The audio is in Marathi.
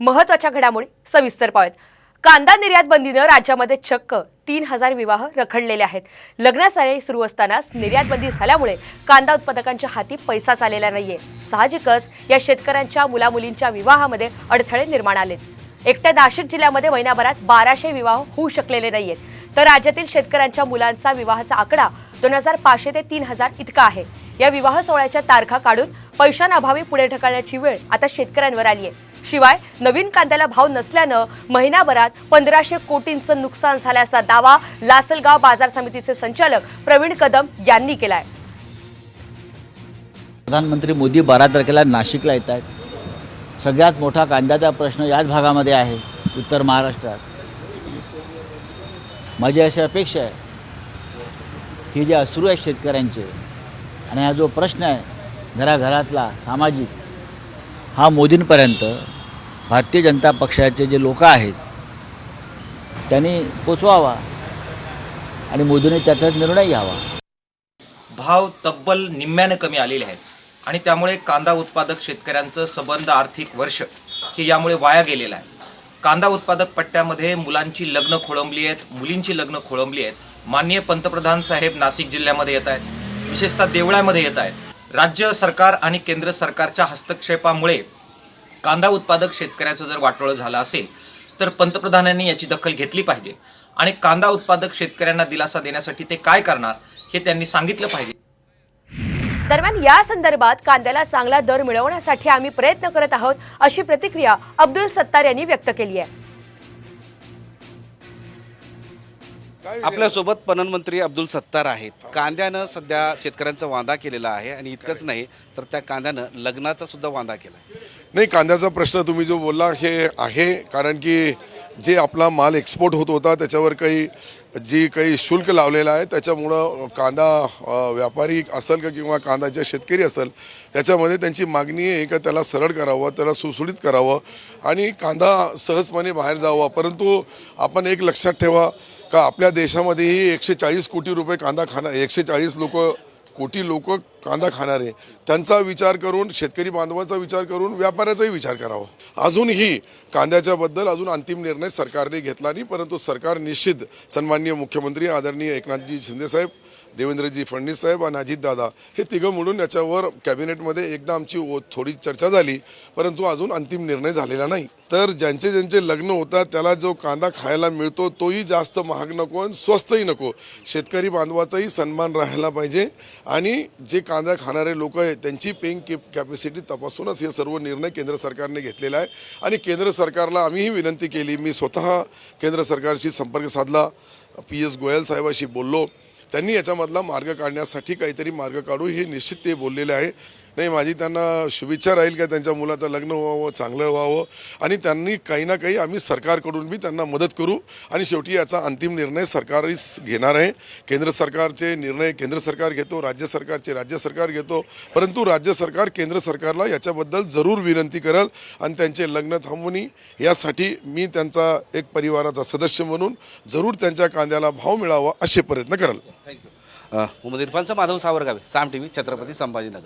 महत्त्वाच्या घडामोडी सविस्तर पाहूयात. कांदा निर्यात बंदीनं राज्यामध्ये चक्क तीन हजार विवाह रखडलेले आहेत. लग्नासारे सुरू असतानाच निर्यात बंदी झाल्यामुळे कांदा उत्पादकांच्या हाती पैसाच आलेला नाहीये. साहजिकच या शेतकऱ्यांच्या मुलामुलींच्या विवाहामध्ये अडथळे निर्माण आले एकट्या नाशिक जिल्ह्यामध्ये महिन्याभरात बाराशे विवाह होऊ शकलेले नाहीयेत. तर राज्यातील शेतकऱ्यांच्या मुलांचा विवाहाचा आकडा दोन हजार पाचशे ते तीन हजार इतका आहे. या विवाह सोहळ्याच्या तारखा काढून पैशांअभावी पुढे ढकलण्याची वेळ आता शेतकऱ्यांवर आली आहे शिवाय नवीन कांद्याला भाव नसल्यानं महिनाभरात पंधराशे कोटींचं नुकसान झाल्याचा दावा लासलगाव बाजार समितीचे संचालक प्रवीण कदम यांनी केलाय. प्रधानमंत्री मोदी बारा तारखेला नाशिकला येत आहेत. सगळ्यात मोठा कांद्याचा प्रश्न याच भागामध्ये आहे उत्तर महाराष्ट्रात. माझी अशी अपेक्षा आहे की जे अश्रू आहेत शेतकऱ्यांचे आणि हा जो प्रश्न आहे घराघरातला सामाजिक हा मोदींपर्यंत भारतीय जनता पक्षाचे जे लोक आहेत त्यांनी पोचवावा आणि मोदीने त्याचा निर्णय घ्यावा. भाव तब्बल निम्म्यानं कमी आलेले आहेत आणि त्यामुळे कांदा उत्पादक शेतकऱ्यांचं सबंध आर्थिक वर्ष हे यामुळे वाया गेलेलं आहे. कांदा उत्पादक पट्ट्यामध्ये मुलांची लग्न खोळंबली आहेत मुलींची लग्न खोळंबली आहेत. माननीय पंतप्रधान साहेब नाशिक जिल्ह्यामध्ये येत आहेत विशेषतः देवळामध्ये येत आहेत. राज्य सरकार आणि केंद्र सरकारच्या हस्तक्षेपामुळे कांदा उत्पादक शेतकऱ्याचं जर वाटोळं झालं असेल तर पंतप्रधानांनी याची दखल घेतली पाहिजे. आणि कांदा उत्पादक शेतकऱ्यांना दिलासा देण्यासाठी ते काय करणार हे त्यांनी सांगितलं पाहिजे. दरम्यान या संदर्भात कांद्याला चांगला दर मिळवण्यासाठी आम्ही प्रयत्न करत आहोत अशी प्रतिक्रिया अब्दुल सत्तार यांनी व्यक्त केली आहे. आपल्यासोबत पणन मंत्री अब्दुल सत्तार आहेत. कांद्यानं सध्या शेतकऱ्यांचा वांदा केलेला आहे आणि इतकंच नाही तर त्या कांद्यानं लग्नाचा सुद्धा वांदा केला आहे नाही कांद्याचा प्रश्न तुम्ही जो बोलला हे आहे कारण की जे आपला माल एक्सपोर्ट होत होता त्याच्यावर काही जी काही शुल्क लावलेलं आहे त्याच्यामुळं कांदा व्यापारी असेल का किंवा कांद्याचे शेतकरी असेल त्याच्यामध्ये त्यांची मागणी आहे का त्याला सरळ करावं त्याला सुसुळीत करावं आणि कांदा सहजपणे बाहेर जावा. परंतु आपण एक लक्षात ठेवा का आपल्या देशामध्येही एकशे चाळीस कोटी रुपये कांदा खाणार एकशे चाळीस लोक कोटी लोक कांदा खाणारे त्यांचा विचार करून शेतकरी बांधवाचा विचार करून व्यापाऱ्याचाही विचार करावा. अजूनही कांद्याच्याबद्दल अजून अंतिम निर्णय सरकारने घेतला नाही परंतु सरकार निश्चित सन्माननीय मुख्यमंत्री आदरणीय एकनाथजी शिंदेसाहेब देवेंद्रजी फडणवीस साहेब आणि अजितदादा हे तिघं मिळून याच्यावर कॅबिनेटमध्ये एकदा आमची ओ- थोडी चर्चा झाली परंतु अजून अंतिम निर्णय झालेला नाही. तर ज्यांचे ज्यांचे लग्न होतात त्याला जो कांदा खायला मिळतो तोही जास्त महाग नको आणि स्वस्तही नको. शेतकरी बांधवाचाही सन्मान राहायला पाहिजे आणि जे कांदा खाणारे लोक आहेत त्यांची पेईंग कॅपॅसिटी तपासूनच हे सर्व निर्णय केंद्र सरकारने घेतलेला आहे. आणि केंद्र सरकारला आम्हीही विनंती केली मी स्वतः केंद्र सरकारशी संपर्क साधला. पी एस गोयल साहेबाशी बोललो. त्यांनी याच्यामधला मार्ग काढण्यासाठी काहीतरी मार्ग काढू हे निश्चित ते बोललेले आहे. नाही माझी त्यांना शुभेच्छा राहील का त्यांच्या मुलाचं लग्न व्हावं चांगलं व्हावं? आणि त्यांनी काही ना काही आम्ही सरकारकडून बी त्यांना मदत करू. आणि शेवटी याचा अंतिम निर्णय सरकारच घेणार आहे. केंद्र सरकारचे निर्णय केंद्र सरकार घेतो राज्य सरकारचे राज्य सरकार घेतो. परंतु राज्य सरकार केंद्र सरकारला याच्याबद्दल जरूर विनंती करेल. आणि त्यांचे लग्न थांबवणी यासाठी मी त्यांचा एक परिवाराचा सदस्य म्हणून जरूर त्यांच्या कांद्याला भाव मिळावा असे प्रयत्न करेल. थँक्यू मोहम्मद इरफानचं माधव सावरगावे साम टी व्ही छत्रपती संभाजीनगर.